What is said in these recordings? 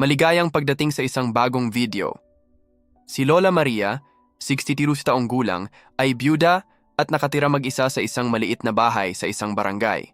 Maligayang pagdating sa isang bagong video. Si Lola Maria, 62 taong gulang, ay byuda at nakatira mag-isa sa isang maliit na bahay sa isang barangay.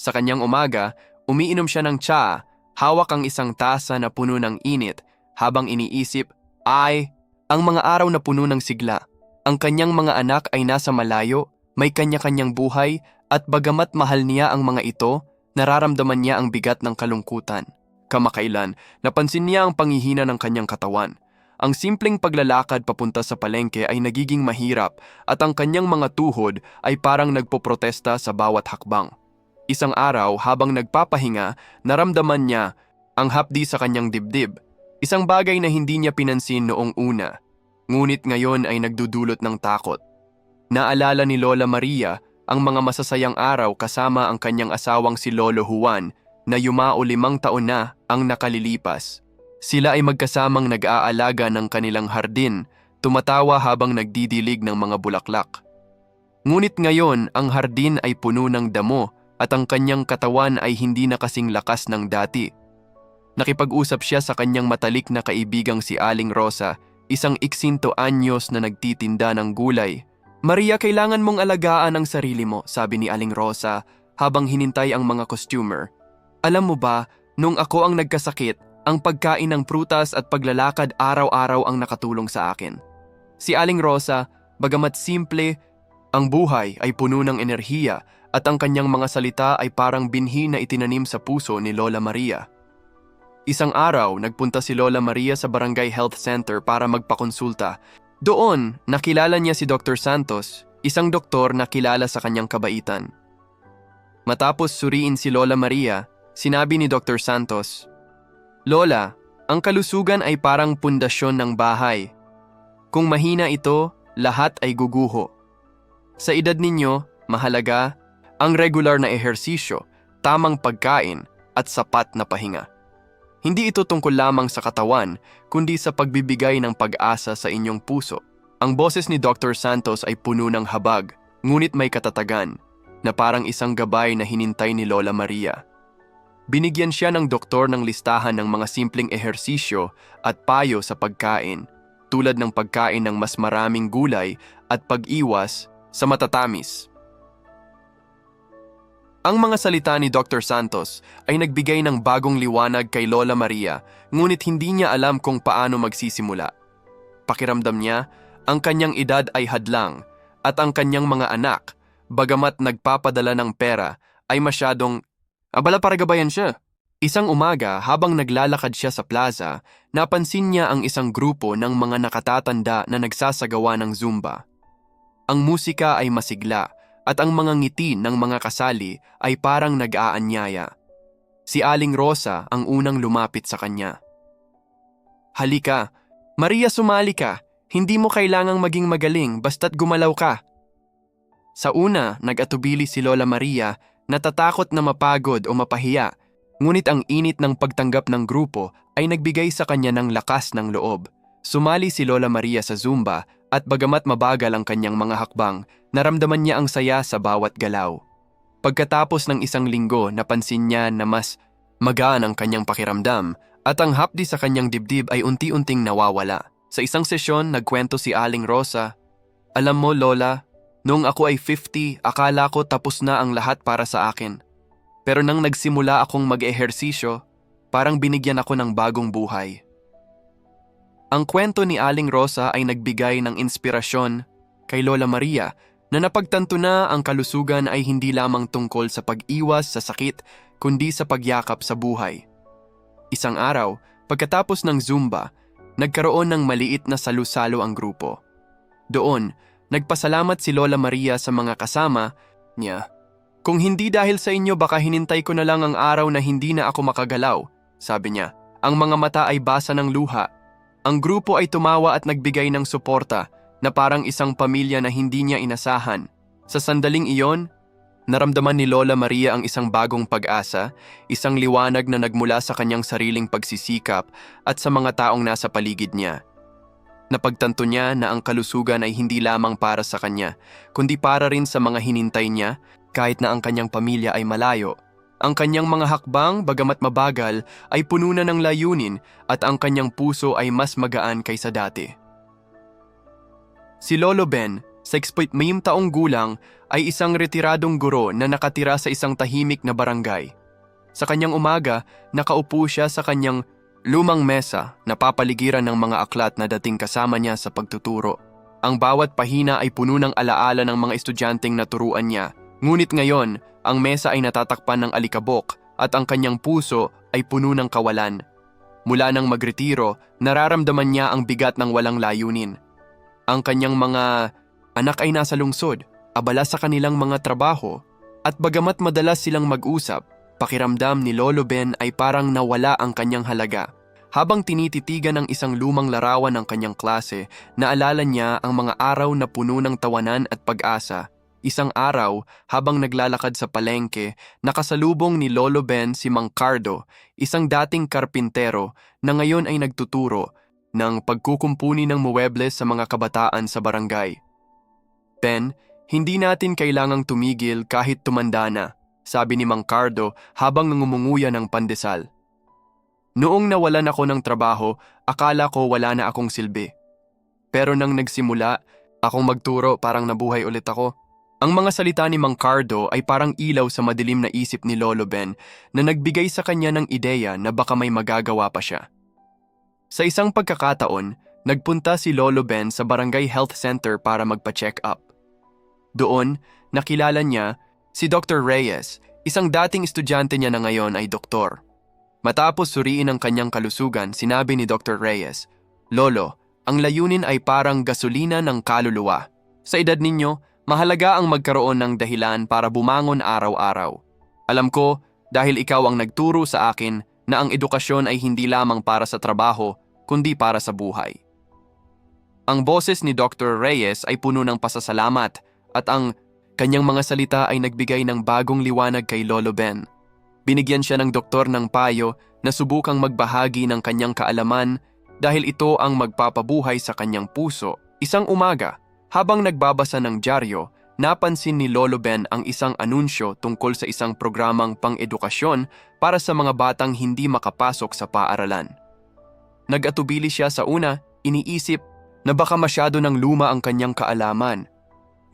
Sa kanyang umaga, umiinom siya ng tsa, hawak ang isang tasa na puno ng init habang iniisip, ay, ang mga araw na puno ng sigla. Ang kanyang mga anak ay nasa malayo, may kanya-kanyang buhay, at bagamat mahal niya ang mga ito, nararamdaman niya ang bigat ng kalungkutan. Kamakailan, napansin niya ang panghihina ng kanyang katawan. Ang simpleng paglalakad papunta sa palengke ay nagiging mahirap at ang kanyang mga tuhod ay parang nagpoprotesta sa bawat hakbang. Isang araw habang nagpapahinga, naramdaman niya ang hapdi sa kanyang dibdib. Isang bagay na hindi niya pinansin noong una. Ngunit ngayon ay nagdudulot ng takot. Naalala ni Lola Maria ang mga masasayang araw kasama ang kanyang asawang si Lolo Juan na yumao limang taon na ang nakalilipas. Sila ay magkasamang nag-aalaga ng kanilang hardin, tumatawa habang nagdidilig ng mga bulaklak. Ngunit ngayon ang hardin ay puno ng damo at ang kanyang katawan ay hindi na kasing lakas ng dati. Nakipag-usap siya sa kanyang matalik na kaibigang si Aling Rosa, isang iksinto anyos na nagtitinda ng gulay. Maria, kailangan mong alagaan ang sarili mo, sabi ni Aling Rosa habang hinintay ang mga costumer. Alam mo ba, nung ako ang nagkasakit, ang pagkain ng prutas at paglalakad araw-araw ang nakatulong sa akin. Si Aling Rosa, bagamat simple, ang buhay ay puno ng enerhiya at ang kanyang mga salita ay parang binhi na itinanim sa puso ni Lola Maria. Isang araw, nagpunta si Lola Maria sa Barangay Health Center para magpakonsulta. Doon, nakilala niya si Dr. Santos, isang doktor na kilala sa kanyang kabaitan. Matapos suriin si Lola Maria, sinabi ni Dr. Santos, Lola, ang kalusugan ay parang pundasyon ng bahay. Kung mahina ito, lahat ay guguho. Sa edad ninyo, mahalaga ang regular na ehersisyo, tamang pagkain at sapat na pahinga. Hindi ito tungkol lamang sa katawan, kundi sa pagbibigay ng pag-asa sa inyong puso. Ang boses ni Dr. Santos ay puno ng habag, ngunit may katatagan, na parang isang gabay na hinintay ni Lola Maria. Binigyan siya ng doktor ng listahan ng mga simpleng ehersisyo at payo sa pagkain, tulad ng pagkain ng mas maraming gulay at pag-iwas sa matatamis. Ang mga salita ni Dr. Santos ay nagbigay ng bagong liwanag kay Lola Maria, ngunit hindi niya alam kung paano magsisimula. Pakiramdam niya, ang kanyang edad ay hadlang at ang kanyang mga anak, bagamat nagpapadala ng pera, ay masyadong abala para gabayan siya. Isang umaga habang naglalakad siya sa plaza, napansin niya ang isang grupo ng mga nakatatanda na nagsasagawa ng Zumba. Ang musika ay masigla at ang mga ngiti ng mga kasali ay parang nag-aanyaya. Si Aling Rosa ang unang lumapit sa kanya. Halika, Maria sumali ka, hindi mo kailangang maging magaling basta't gumalaw ka. Sa una, nag-atubili si Lola Maria, natatakot na mapagod o mapahiya, ngunit ang init ng pagtanggap ng grupo ay nagbigay sa kanya ng lakas ng loob. Sumali si Lola Maria sa Zumba at bagamat mabagal ang kanyang mga hakbang, naramdaman niya ang saya sa bawat galaw. Pagkatapos ng isang linggo, napansin niya na mas magaan ang kanyang pakiramdam at ang hapdi sa kanyang dibdib ay unti-unting nawawala. Sa isang sesyon, nagkwento si Aling Rosa, Alam mo, Lola, noong ako ay 50, akala ko tapos na ang lahat para sa akin. Pero nang nagsimula akong mag-ehersisyo, parang binigyan ako ng bagong buhay. Ang kwento ni Aling Rosa ay nagbigay ng inspirasyon kay Lola Maria na napagtanto na ang kalusugan ay hindi lamang tungkol sa pag-iwas sa sakit kundi sa pagyakap sa buhay. Isang araw, pagkatapos ng Zumba, nagkaroon ng maliit na salusalo ang grupo. Doon, nagpasalamat si Lola Maria sa mga kasama niya. Kung hindi dahil sa inyo baka hinintay ko na lang ang araw na hindi na ako makagalaw, sabi niya. Ang mga mata ay basa ng luha ang grupo ay tumawa at nagbigay ng suporta na parang isang pamilya na hindi niya inasahan. Sa sandaling iyon, naramdaman ni Lola Maria ang isang bagong pag-asa, isang liwanag na nagmula sa kanyang sariling pagsisikap at sa mga taong nasa paligid niya. Napagtanto niya na ang kalusugan ay hindi lamang para sa kanya, kundi para rin sa mga hinintay niya kahit na ang kanyang pamilya ay malayo. Ang kanyang mga hakbang, bagamat mabagal, ay puno na ng layunin at ang kanyang puso ay mas magaan kaysa dati. Si Lolo Ben, 65 taong gulang, ay isang retiradong guro na nakatira sa isang tahimik na barangay. Sa kanyang umaga, nakaupo siya sa kanyang lumang mesa na papaligiran ng mga aklat na dating kasama niya sa pagtuturo. Ang bawat pahina ay puno ng alaala ng mga estudyanteng naturuan niya. Ngunit ngayon, ang mesa ay natatakpan ng alikabok at ang kanyang puso ay puno ng kawalan. Mula nang magretiro, nararamdaman niya ang bigat ng walang layunin. Ang kanyang mga anak ay nasa lungsod, abala sa kanilang mga trabaho, at bagamat madalas silang mag-usap, pakiramdam ni Lolo Ben ay parang nawala ang kanyang halaga. Habang tinititigan ng isang lumang larawan ng kanyang klase, naalala niya ang mga araw na puno ng tawanan at pag-asa. Isang araw, habang naglalakad sa palengke, nakasalubong ni Lolo Ben si Mang Cardo, isang dating karpintero na ngayon ay nagtuturo ng pagkukumpuni ng muwebles sa mga kabataan sa barangay. Ben, hindi natin kailangang tumigil kahit tumanda na, sabi ni Mang Cardo habang nangumunguya ng pandesal. Noong nawalan ako ng trabaho, akala ko wala na akong silbi. Pero nang nagsimula, akong magturo parang nabuhay ulit ako. Ang mga salita ni Mang Cardo ay parang ilaw sa madilim na isip ni Lolo Ben na nagbigay sa kanya ng ideya na baka may magagawa pa siya. Sa isang pagkakataon, nagpunta si Lolo Ben sa Barangay Health Center para magpa-check up. Doon, nakilala niya si Dr. Reyes, isang dating estudyante niya na ngayon ay doktor. Matapos suriin ang kanyang kalusugan, sinabi ni Dr. Reyes, Lolo, ang layunin ay parang gasolina ng kaluluwa. Sa edad ninyo, mahalaga ang magkaroon ng dahilan para bumangon araw-araw. Alam ko, dahil ikaw ang nagturo sa akin na ang edukasyon ay hindi lamang para sa trabaho, kundi para sa buhay. Ang boses ni Dr. Reyes ay puno ng pasasalamat at ang kanyang mga salita ay nagbigay ng bagong liwanag kay Lolo Ben. Binigyan siya ng doktor ng payo na subukang magbahagi ng kanyang kaalaman dahil ito ang magpapabuhay sa kanyang puso. Isang umaga, habang nagbabasa ng dyaryo, napansin ni Lolo Ben ang isang anunsyo tungkol sa isang programang pang-edukasyon para sa mga batang hindi makapasok sa paaralan. Nag-atubili siya sa una, iniisip na baka masyado ng luma ang kanyang kaalaman.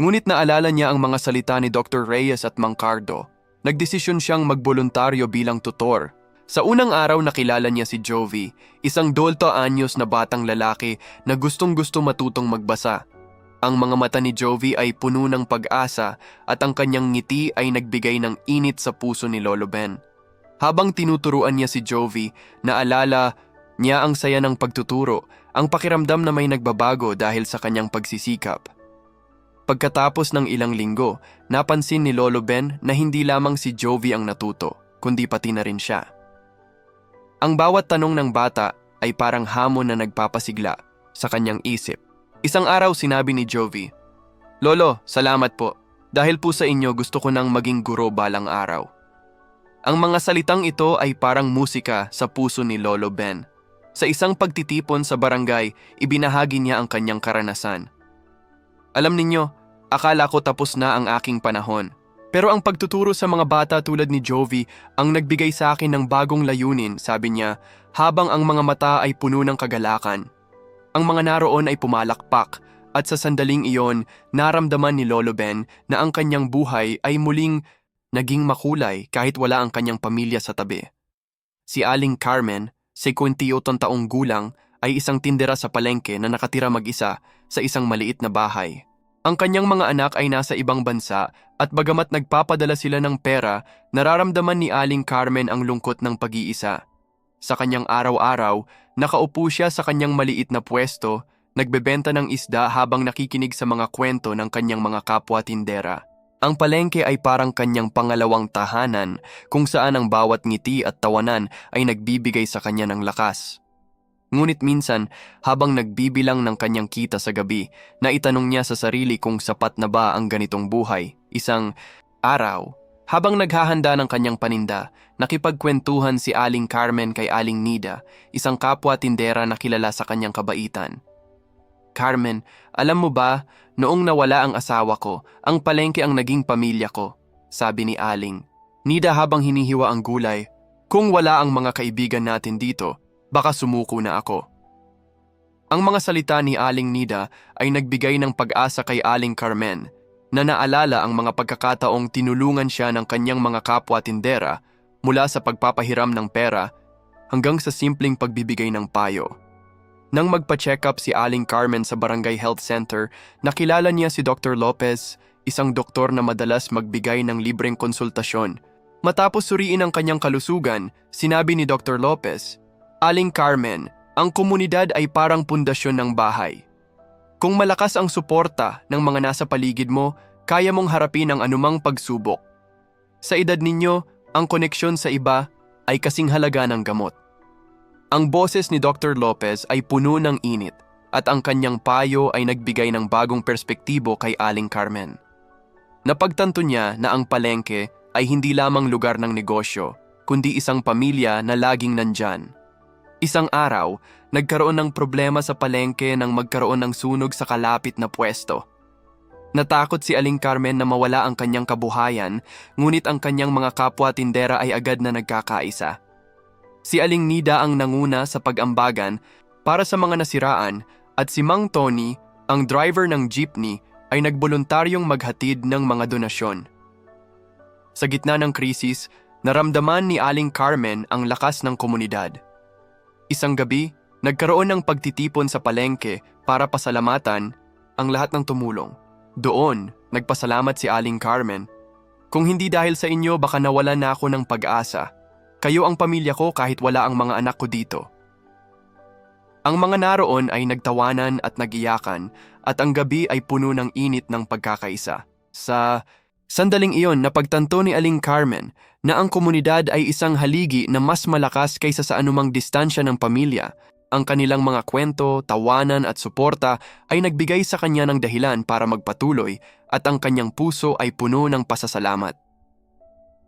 Ngunit naalala niya ang mga salita ni Dr. Reyes at Mang Cardo. Nagdesisyon siyang magboluntaryo bilang tutor. Sa unang araw nakilala niya si Jovi, isang dolto anyos na batang lalaki na gustong-gusto matutong magbasa. Ang mga mata ni Jovi ay puno ng pag-asa at ang kanyang ngiti ay nagbigay ng init sa puso ni Lolo Ben. Habang tinuturuan niya si Jovi, naalala niya ang saya ng pagtuturo, ang pakiramdam na may nagbabago dahil sa kanyang pagsisikap. Pagkatapos ng ilang linggo, napansin ni Lolo Ben na hindi lamang si Jovi ang natuto, kundi pati na rin siya. Ang bawat tanong ng bata ay parang hamon na nagpapasigla sa kanyang isip. Isang araw sinabi ni Jovi, Lolo, salamat po. Dahil po sa inyo gusto ko nang maging guro balang araw. Ang mga salitang ito ay parang musika sa puso ni Lolo Ben. Sa isang pagtitipon sa barangay, ibinahagi niya ang kanyang karanasan. Alam ninyo, Akala ko tapos na ang aking panahon. Pero ang pagtuturo sa mga bata tulad ni Jovi ang nagbigay sa akin ng bagong layunin, sabi niya, habang ang mga mata ay puno ng kagalakan. Ang mga naroon ay pumalakpak at sa sandaling iyon, naramdaman ni Lolo Ben na ang kanyang buhay ay muling naging makulay kahit wala ang kanyang pamilya sa tabi. Si Aling Carmen, 58 taong gulang, ay isang tindera sa palengke na nakatira mag-isa sa isang maliit na bahay. Ang kanyang mga anak ay nasa ibang bansa at bagamat nagpapadala sila ng pera, nararamdaman ni Aling Carmen ang lungkot ng pag-iisa. Sa kanyang araw-araw, nakaupo siya sa kanyang maliit na pwesto, nagbebenta ng isda habang nakikinig sa mga kwento ng kanyang mga kapwa tindera. Ang palengke ay parang kanyang pangalawang tahanan kung saan ang bawat ngiti at tawanan ay nagbibigay sa kanya ng lakas. Ngunit minsan, habang nagbibilang ng kanyang kita sa gabi, naitanong niya sa sarili kung sapat na ba ang ganitong buhay. Isang araw, habang naghahanda ng kanyang paninda, nakipagkwentuhan si Aling Carmen kay Aling Nida, isang kapwa tindera na kilala sa kanyang kabaitan. Carmen, alam mo ba, noong nawala ang asawa ko, ang palengke ang naging pamilya ko, sabi ni Aling. Nida habang hinihiwa ang gulay, kung wala ang mga kaibigan natin dito, baka sumuko na ako. Ang mga salita ni Aling Nida ay nagbigay ng pag-asa kay Aling Carmen na naalala ang mga pagkakataong tinulungan siya ng kanyang mga kapwa tindera mula sa pagpapahiram ng pera hanggang sa simpleng pagbibigay ng payo. Nang magpa-check up si Aling Carmen sa Barangay Health Center, nakilala niya si Dr. Lopez, isang doktor na madalas magbigay ng libreng konsultasyon. Matapos suriin ang kanyang kalusugan, sinabi ni Dr. Lopez, Aling Carmen, ang komunidad ay parang pundasyon ng bahay. Kung malakas ang suporta ng mga nasa paligid mo, kaya mong harapin ang anumang pagsubok. Sa edad ninyo, ang koneksyon sa iba ay kasing halaga ng gamot. Ang boses ni Dr. Lopez ay puno ng init at ang kanyang payo ay nagbigay ng bagong perspektibo kay Aling Carmen. Napagtanto niya na ang palengke ay hindi lamang lugar ng negosyo, kundi isang pamilya na laging nandyan. Isang araw, nagkaroon ng problema sa palengke nang magkaroon ng sunog sa kalapit na pwesto. Natakot si Aling Carmen na mawala ang kanyang kabuhayan, ngunit ang kanyang mga kapwa tindera ay agad na nagkakaisa. Si Aling Nida ang nanguna sa pag-ambagan para sa mga nasiraan at si Mang Tony, ang driver ng jeepney, ay nagboluntaryong maghatid ng mga donasyon. Sa gitna ng krisis, naramdaman ni Aling Carmen ang lakas ng komunidad. Isang gabi, nagkaroon ng pagtitipon sa palengke para pasalamatan ang lahat ng tumulong. Doon, nagpasalamat si Aling Carmen. Kung hindi dahil sa inyo, baka nawalan na ako ng pag-asa. Kayo ang pamilya ko kahit wala ang mga anak ko dito. Ang mga naroon ay nagtawanan at nagiyakan at ang gabi ay puno ng init ng pagkakaisa. Sa sandaling iyon napagtanto ni Aling Carmen na ang komunidad ay isang haligi na mas malakas kaysa sa anumang distansya ng pamilya. Ang kanilang mga kwento, tawanan at suporta ay nagbigay sa kanya ng dahilan para magpatuloy at ang kanyang puso ay puno ng pasasalamat.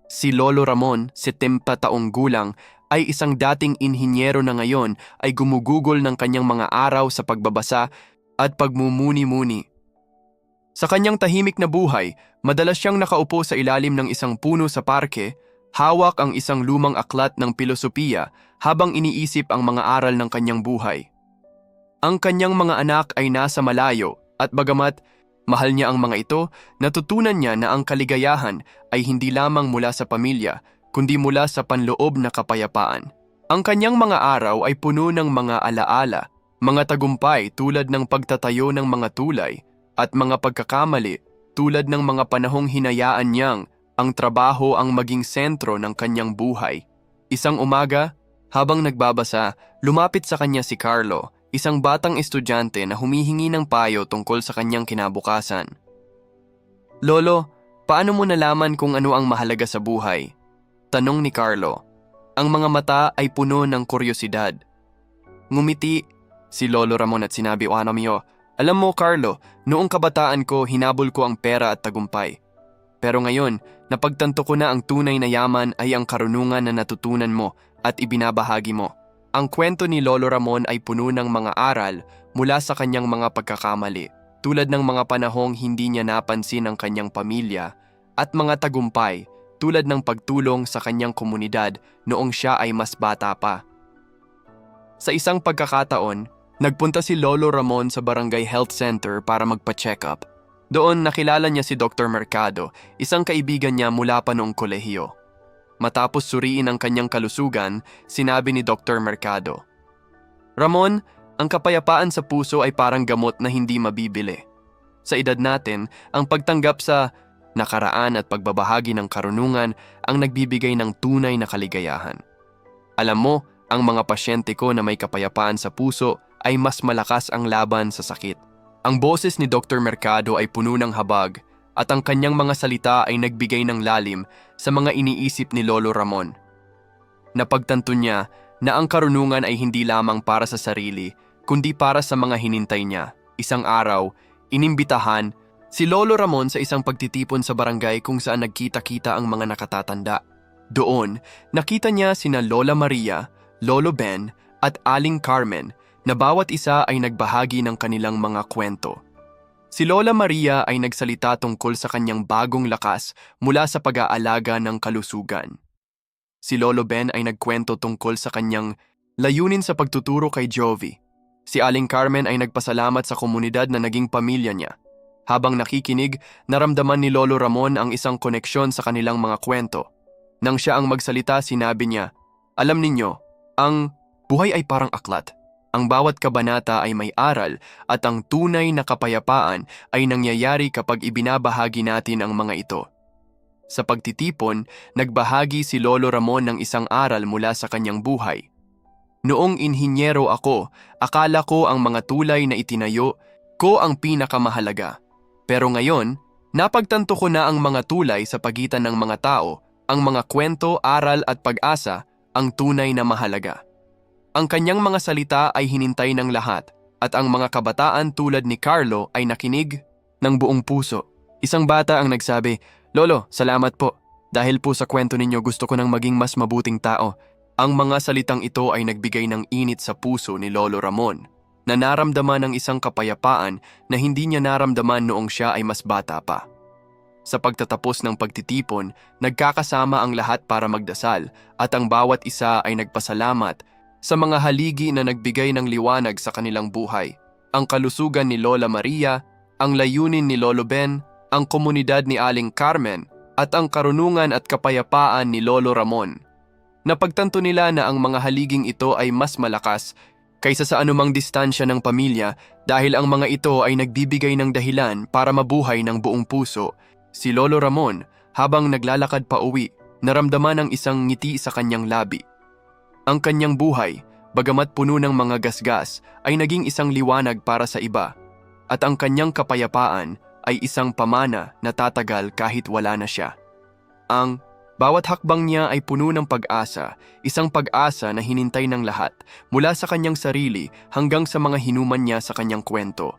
Si Lolo Ramon, 70 taong gulang, ay isang dating inhinyero na ngayon ay gumugugol ng kanyang mga araw sa pagbabasa at pagmumuni-muni. Sa kanyang tahimik na buhay, madalas siyang nakaupo sa ilalim ng isang puno sa parke, hawak ang isang lumang aklat ng pilosopiya habang iniisip ang mga aral ng kanyang buhay. Ang kanyang mga anak ay nasa malayo at bagamat mahal niya ang mga ito, natutunan niya na ang kaligayahan ay hindi lamang mula sa pamilya, kundi mula sa panloob na kapayapaan. Ang kanyang mga araw ay puno ng mga alaala, mga tagumpay tulad ng pagtatayo ng mga tulay, at mga pagkakamali tulad ng mga panahong hinayaan niyang ang trabaho ang maging sentro ng kanyang buhay. Isang umaga, habang nagbabasa, lumapit sa kanya si Carlo, isang batang estudyante na humihingi ng payo tungkol sa kanyang kinabukasan. Lolo, paano mo nalaman kung ano ang mahalaga sa buhay? Tanong ni Carlo. Ang mga mata ay puno ng kuryosidad. Ngumiti si Lolo Ramon at sinabi, O ano miyo, alam mo Carlo, noong kabataan ko hinabol ko ang pera at tagumpay. Pero ngayon, napagtanto ko na ang tunay na yaman ay ang karunungan na natutunan mo at ibinabahagi mo. Ang kwento ni Lolo Ramon ay puno ng mga aral mula sa kanyang mga pagkakamali, tulad ng mga panahong hindi niya napansin ang kanyang pamilya at mga tagumpay tulad ng pagtulong sa kanyang komunidad noong siya ay mas bata pa. Sa isang pagkakataon, nagpunta si Lolo Ramon sa Barangay Health Center para magpa-check up. Doon nakilala niya si Dr. Mercado, isang kaibigan niya mula pa noong kolehiyo. Matapos suriin ang kanyang kalusugan, sinabi ni Dr. Mercado, Ramon, ang kapayapaan sa puso ay parang gamot na hindi mabibili. Sa edad natin, ang pagtanggap sa nakaraan at pagbabahagi ng karunungan ang nagbibigay ng tunay na kaligayahan. Alam mo, ang mga pasyente ko na may kapayapaan sa puso ay mas malakas ang laban sa sakit. Ang boses ni Dr. Mercado ay puno ng habag at ang kanyang mga salita ay nagbigay ng lalim sa mga iniisip ni Lolo Ramon. Napagtanto niya na ang karunungan ay hindi lamang para sa sarili, kundi para sa mga hinintay niya. Isang araw, inimbitahan si Lolo Ramon sa isang pagtitipon sa barangay kung saan nagkita-kita ang mga nakatatanda. Doon, nakita niya sina Lola Maria, Lolo Ben at Aling Carmen na bawat isa ay nagbahagi ng kanilang mga kwento. Si Lola Maria ay nagsalita tungkol sa kanyang bagong lakas mula sa pag-aalaga ng kalusugan. Si Lolo Ben ay nagkwento tungkol sa kanyang layunin sa pagtuturo kay Jovi. Si Aling Carmen ay nagpasalamat sa komunidad na naging pamilya niya. Habang nakikinig, naramdaman ni Lolo Ramon ang isang koneksyon sa kanilang mga kwento. Nang siya ang magsalita, sinabi niya, Alam ninyo, ang buhay ay parang aklat. Ang bawat kabanata ay may aral at ang tunay na kapayapaan ay nangyayari kapag ibinabahagi natin ang mga ito. Sa pagtitipon, nagbahagi si Lolo Ramon ng isang aral mula sa kanyang buhay. Noong inhinyero ako, akala ko ang mga tulay na itinayo ko ang pinakamahalaga. Pero ngayon, napagtanto ko na ang mga tulay sa pagitan ng mga tao, ang mga kwento, aral at pag-asa ang tunay na mahalaga. Ang kanyang mga salita ay hinintay ng lahat at ang mga kabataan tulad ni Carlo ay nakinig ng buong puso. Isang bata ang nagsabi, Lolo, salamat po. Dahil po sa kwento ninyo gusto ko nang maging mas mabuting tao. Ang mga salitang ito ay nagbigay ng init sa puso ni Lolo Ramon na naramdaman ng isang kapayapaan na hindi niya naramdaman noong siya ay mas bata pa. Sa pagtatapos ng pagtitipon, nagkakasama ang lahat para magdasal at ang bawat isa ay nagpasalamat sa mga haligi na nagbigay ng liwanag sa kanilang buhay. Ang kalusugan ni Lola Maria, ang layunin ni Lolo Ben, ang komunidad ni Aling Carmen, at ang karunungan at kapayapaan ni Lolo Ramon. Napagtanto nila na ang mga haliging ito ay mas malakas kaysa sa anumang distansya ng pamilya dahil ang mga ito ay nagbibigay ng dahilan para mabuhay ng buong puso. Si Lolo Ramon, habang naglalakad pa uwi, naramdaman ang isang ngiti sa kanyang labi. Ang kanyang buhay, bagamat puno ng mga gasgas, ay naging isang liwanag para sa iba. At ang kanyang kapayapaan ay isang pamana na tatagal kahit wala na siya. Ang bawat hakbang niya ay puno ng pag-asa, isang pag-asa na hinintay ng lahat, mula sa kanyang sarili hanggang sa mga hinuman niya sa kanyang kwento.